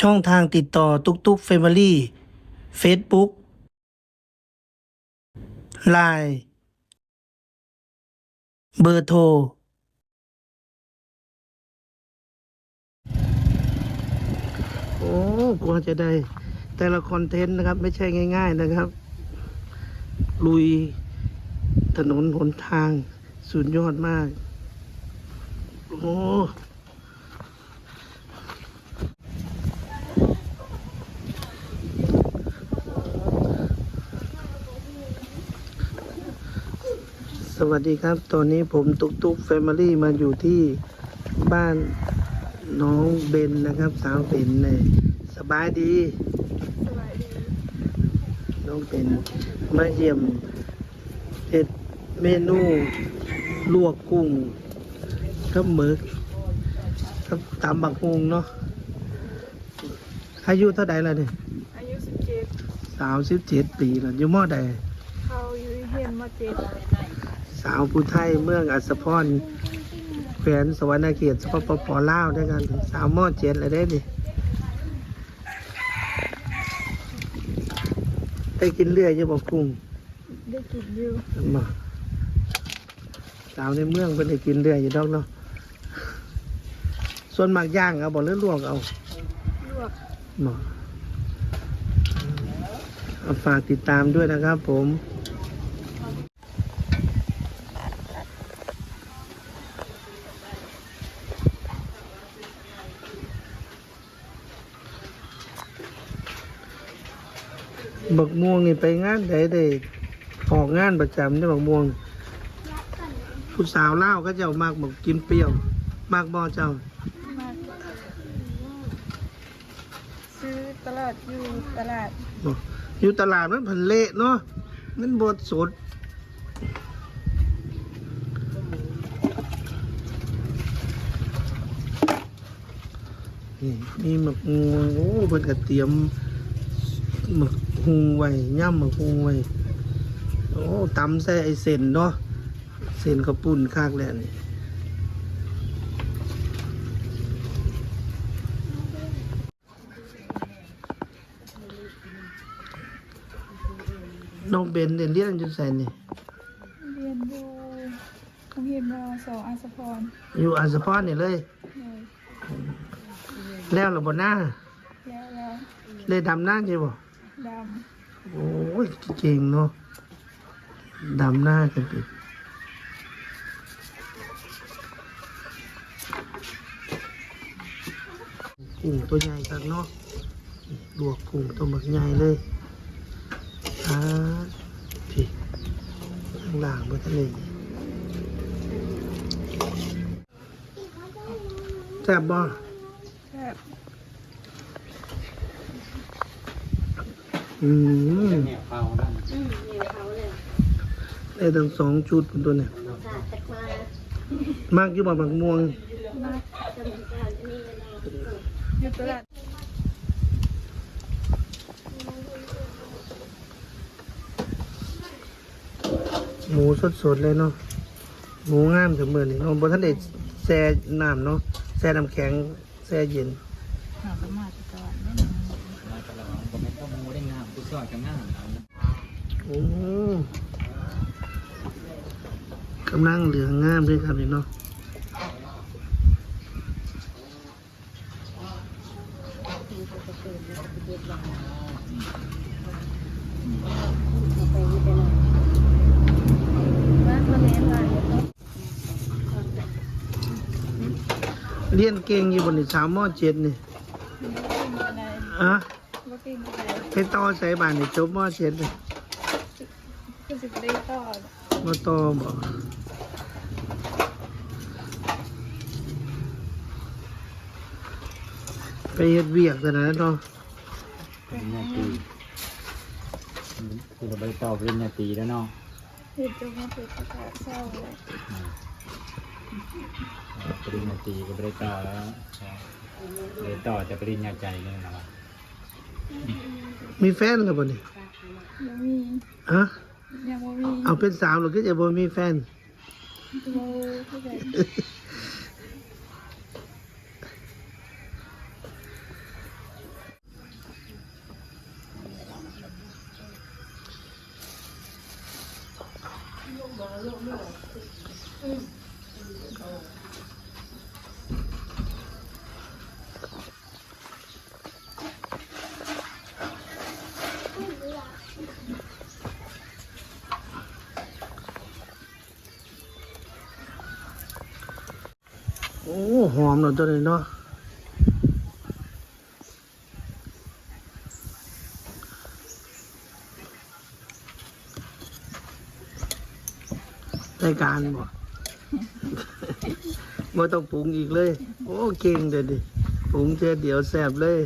ช่องทางติดต่อตุกตุกเฟมิลี่เฟซบุ๊กไลน์เบอร์โทรโอ้กว่าจะได้ แต่ละคอนเทนต์นะครับ ไม่ใช่ง่าย ๆนะครับ ลุยถนนหนทางสุดยอดมาก โอ้ วัสดีครับ ตอนนี้ผมตุกตุกแฟมิลี่มาอยู่ที่บ้านน้องเบนนะครับ สาวเบนเนี่ยสบายดี น้องเป็นมาเยี่ยมเฮ็ดเมนูลวกกุ้งกับหมึกกับตำบักฮุงเนาะอายุเท่าใดแล้วเนี่ยอายุสิบเจ็ดสาวสิบเจ็ดปีแล้วอยู่มอใดเขาอยู่เฮียนมาเจ็ด สาวผู้ไทยเมืองอัศพรแขวนสวรรณเขตสปปปลาวด้วยกัน สาวมอเจ็ดเลยได้ดิได้กินเลือดยังบอกกุ้งได้กินอยู่มาสาวในเมืองเป็นได้กินเลือดอยู่ดอกเนาะส่วนมากย่างเอาบอกเลือลวกเอาลวกมาเอาฝากติดตามด้วยนะครับผม บักม่วงนี่ไปงานใดได้ออกงานประจำได้อบักม่วง ผู้สาวเล่าวก็เจ้ามากบอกกินเปรี้ยว มากบ่เจ้ามาซื้อตลาดอยู่ตลาดบอกอยู่ตลาดมันผันเละเนาะมันบดสดนี่มีหมึกงูโอ้เพิ่นก็เตรียม หมึกหุงไว้ย่ำหมึกหุงไว้โอ้ตำใส่ไอเส้นเนาะเส้นกระปุ่นคากแล้วนี่น้องเบนเรียนเรียนจุดใส่นี่เรียนอยู่โรงเรียนมสองอาสพรอยู่อันสะพอนนี่เลย เลยแล้วเราบนหน้าแล้วแล้ว เลยดำหน้าใช่บ่ ดโอ้ยเก่งเนาะดำหน้ากันไปกุ้งตัวใหญ่กันเนาะลวกกุ้งตัวมักใหญ่เลยอ่าพี่ข้างล่างบนทะเลแซ่บบ่ำแบบ อืมเนี่ยเปล่าดังได้ทั้งสองชุดเป็นตัวเนี่ยมากอยู่บ่บักม่วง มาอยู่ตลาดหมูสดๆเลยเนาะหมูงามถึงมือนี่เนาะบนท่านเด็ดแช่น้ำเนาะแช่น้ำแข็งแช่เย็น หาสมาธิ โอ้กำลังเหลืองงามด้วยครับนี่เนาะเลียนเก่งอยู่บนนี่สาวมอเจ็ดนี่อะ ไรอะว่าเป็นอะไรไปต่อใส่บานนี่จบมอเจ็ดเลยคือสิบได้ต่อมาต่อบอกไปเฮ็ดเวียกแต่นั้นเนาะปริญญาตีคือเราไปต่อเปริญญาตีแล้วเนาะเห็นจะมาเป็นประกาศเศร้าเลยปริญญาตรีก็ไปต่อแล้วไปต่อจะปริญญาใจเนี่ยนะ มีแฟนแล้วบ่เนี่ยบ่มีฮะเอาเป็นสาวหรือก็จะบ่มีแฟนบ่เข้าใจ嗯，嗯，哦。 โอ้หอมเนาะตัวนี้เนาะรายการบ่บ่ต้องปรุงอีกเลย โอ้เก่งเด็ดดิปรุงเท่อเดียวแซ่บเลย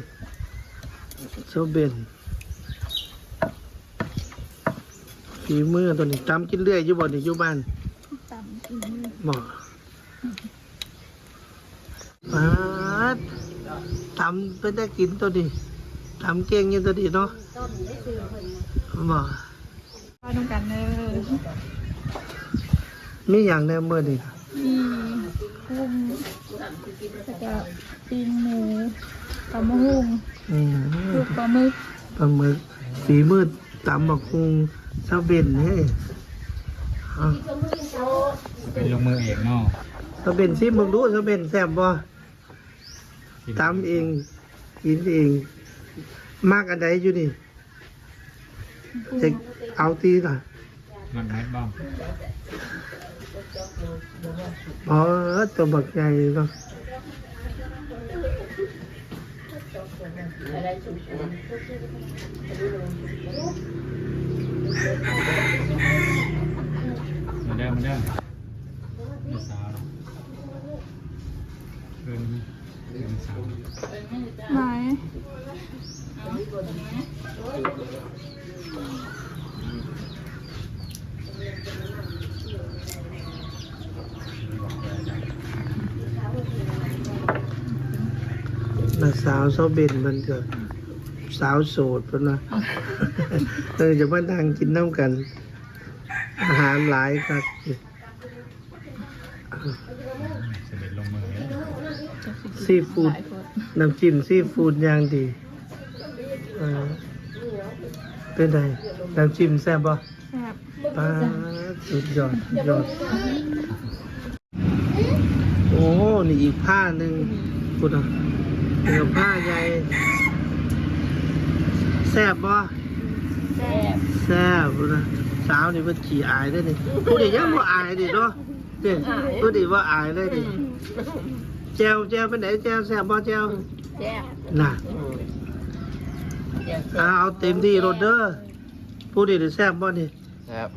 โซเบนฝีมือตัวนี้ตำกินเรื่อยอยู่บ่นี่อยู่บ้านตำกินบ อกปัดทำเป็นได้กินตัวดีทำเก่งอยังตัวดีเนาะบอกข้าวต้องกันเนอมีอย่างแน่เมื่อนี่มีกุ้งแล้วก็ปิ้งหมูตำมะฮุ่งอืมลูกปลาหมึกปลาหมึกฝีมืดตำบักคุงซาเบนเฮ้ยเอาเป็นลงมือเองเนาะ ซาเบนซิมึงดูซาเบนแซ่บบ่ตำเองกินเองมากอันใดอยู่นี่จะเอาตีก่อนมันแม็ดบ้องอ๋อตัวบักใหญ่ก็มาเด้อมาเด้อมาสาวเพื่อ นเพื่อนสาวไม้นักสาวซอเบนมันก็สาวโสดเพิ่นว่าเออจะมานั่งกินน้ำกัน อาหารหลายครับเสด็จลงมือ ซีฟู้ดหลายคนน้ำจิ้มซีฟู้ดอย่างดีเออเป็นไงน้ำจิ้มแซ่บป่ะแซ่บป้าดสุดยอดสุดยอด โอ้ นี่อีกผ้าหนึ่งพุดอะเป็นกับผ้าใหญ่แซ่บป่ะแซ่บแซ่บพุดอะสาวนี่มันขี่อายได้นี่ผู้ดียังบ่อายดิเนาะเด็ผู้ดีว่าอายเลยดิ แจวแจวเป็นไหนแจวแซ่บบ่แจวแซ่บน่ะเอาเอาเต็มที่โรดเดอร์ผู้ดีหรือแซ่บบ่นี่ ครับ